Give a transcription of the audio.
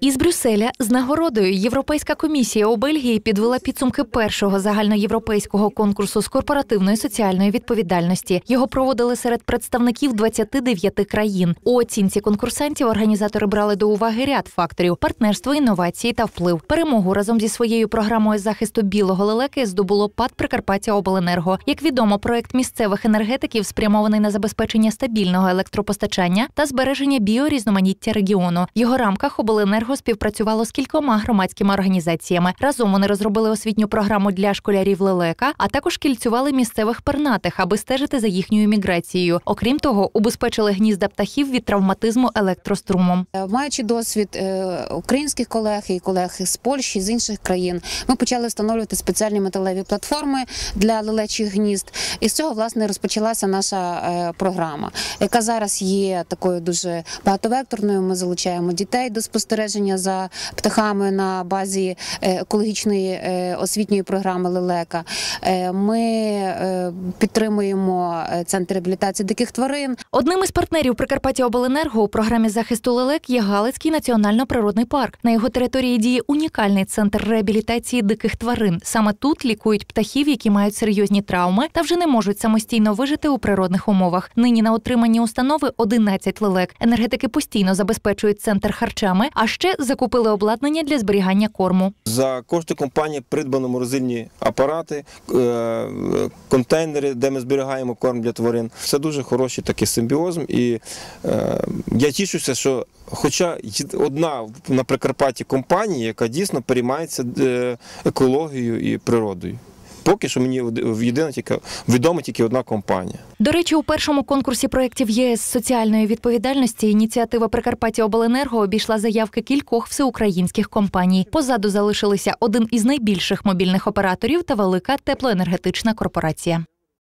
Із Брюсселя з нагородою Європейська комісія у Бельгії підвела підсумки першого загальноєвропейського конкурсу з корпоративної соціальної відповідальності. Його проводили серед представників 29 країн. У оцінці конкурсантів організатори брали до уваги ряд факторів: партнерство, інновації та вплив. Перемогу разом зі своєю програмою захисту білого лелеки здобуло ПАД Прикарпаття Обленерго. Як відомо, проект місцевих енергетиків спрямований на забезпечення стабільного електропостачання та збереження біорізноманіття регіону. В його рамках обленерго співпрацювало з кількома громадськими організаціями. Разом вони розробили освітню програму для школярів лелека, а також кільцювали місцевих пернатих, аби стежити за їхньою міграцією. Окрім того, убезпечили гнізда птахів від травматизму електрострумом. Е, Маючи досвід е, українських колег і колег з Польщі, з інших країн, ми почали встановлювати спеціальні металеві платформи для лелечих гнізд. І з цього власне розпочалася наша е, програма, яка зараз є такою дуже багатовекторною. Ми залучаємо дітей до спостереження за птахами на базі е, екологічної е, освітньої програми Лелека. Е, Ми підтримуємо центр реабілітації диких тварин. Одним із партнерів Прикарпаття Обленерго у програмі захисту лелек є Галицький національно-природний парк. На його території діє унікальний центр реабілітації диких тварин. Саме тут лікують птахів, які мають серйозні травми та вже не можуть самостійно вижити у природних умовах. Нині на отриманні установи 11 лелек. Енергетики постійно забезпечують центр харчами, а ще закупили обладнання для зберігання корму. За кошти компанії придбано морозильні апарати, е, контейнери, де ми зберігаємо корм для тварин. Це дуже хороший такий симбіоз. І е, я тішуся, що хоча одна на Прикарпатті компанія, яка дійсно переймається е, екологією і природою. Поки що мені єдина тільки відома тільки одна компанія. До речі, у першому конкурсі проєктів ЄС соціальної відповідальності ініціатива Прикарпаття Обленерго обійшла заявки кількох всеукраїнських компаній. Позаду залишилися один із найбільших мобільних операторів та велика теплоенергетична корпорація.